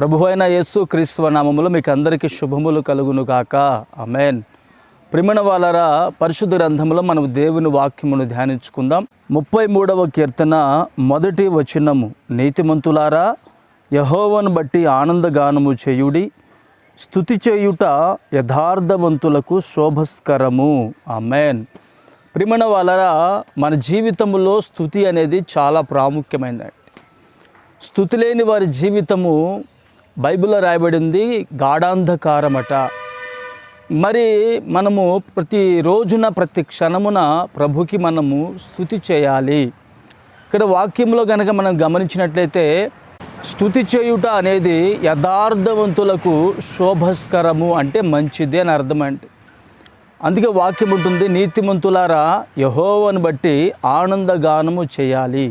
ప్రభు అయిన యేసు క్రీస్తువ నామములో మీకు అందరికీ శుభములు కలుగును గాక. అమెన్ ప్రిమణ వాళ్ళరా పరిశుద్ధ గ్రంథంలో మనం దేవుని వాక్యమును ధ్యానించుకుందాం. ముప్పై మూడవ కీర్తన మొదటి వచనము. నీతిమంతులారా యహోవను బట్టి ఆనందగానము చేయుడి. స్థుతి చేయుట యథార్థవంతులకు శోభస్కరము. అమెన్ ప్రిమణ వాళ్ళరా మన జీవితంలో స్థుతి అనేది చాలా ప్రాముఖ్యమైనది. స్థుతి లేని వారి జీవితము బైబిల్లో రాయబడింది గాఢాంధకారమట. మరి మనము ప్రతి రోజున ప్రతి క్షణమున ప్రభుకి మనము స్థుతి చేయాలి. ఇక్కడ వాక్యంలో కనుక మనం గమనించినట్లయితే స్థుతి చేయుట అనేది యథార్థవంతులకు శోభస్కరము అంటే మంచిది అని అర్థం అంటే. అందుకే వాక్యం ఉంటుంది నీతిమంతులారా యహోవను బట్టి ఆనందగానము చేయాలి.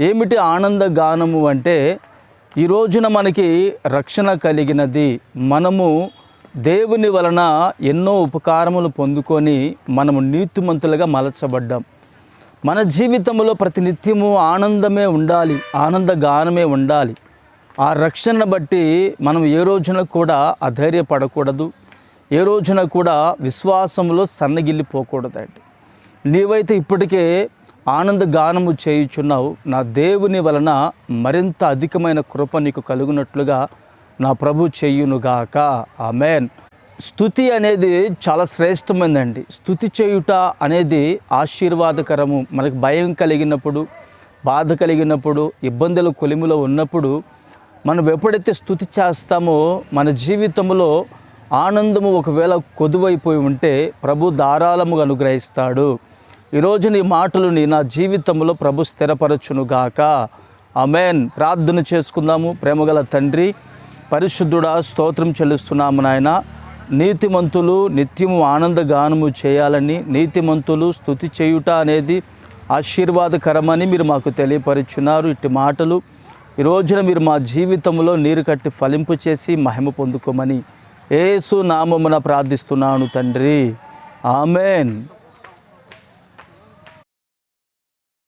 ఏమిటి ఆనందగానము అంటే ఈ రోజున మనకి రక్షణ కలిగినది మనము దేవుని వలన ఎన్నో ఉపకారములు పొందుకొని మనము నీతిమంతులుగా మలచబడ్డాం. మన జీవితంలో ప్రతినిత్యము ఆనందమే ఉండాలి ఆనందగానమే ఉండాలి. ఆ రక్షణను బట్టి మనం ఏ రోజున కూడా అధైర్యపడకూడదు ఏ రోజున కూడా విశ్వాసంలో సన్నగిల్లిపోకూడదండి. నీవైతే ఇప్పటికే ఆనంద గానము చేయుచున్నావు. నా దేవుని వలన మరింత అధికమైన కృప నీకు కలుగునట్లుగా నా ప్రభు చెయ్యునుగాక ఆమెన్. స్థుతి అనేది చాలా శ్రేష్టమైందండి. స్థుతి చేయుట అనేది ఆశీర్వాదకరము. మనకు భయం కలిగినప్పుడు బాధ కలిగినప్పుడు ఇబ్బందుల కొలిమిలో ఉన్నప్పుడు మనం ఎప్పుడైతే స్థుతి చేస్తామో మన జీవితంలో ఆనందము ఒకవేళ కొదువైపోయి ఉంటే ప్రభు ధారాళముగా అనుగ్రహిస్తాడు. ఈరోజు నీ మాటలు నీ నా జీవితంలో ప్రభు స్థిరపరచునుగాక అమెన్ ప్రార్థన చేసుకుందాము. ప్రేమగల తండ్రి పరిశుద్ధుడా స్తోత్రం చెల్లిస్తున్నాము నాయన. నీతిమంతులు నిత్యము ఆనందగానము చేయాలని నీతిమంతులు స్థుతి చేయుట అనేది ఆశీర్వాదకరమని మీరు మాకు తెలియపరుచున్నారు. ఇట్టి మాటలు ఈ రోజున మీరు మా జీవితంలో నీరు కట్టి ఫలింపు చేసి మహిమ పొందుకోమని ఏసు నామమున ప్రార్థిస్తున్నాను తండ్రి. ఆమెన్.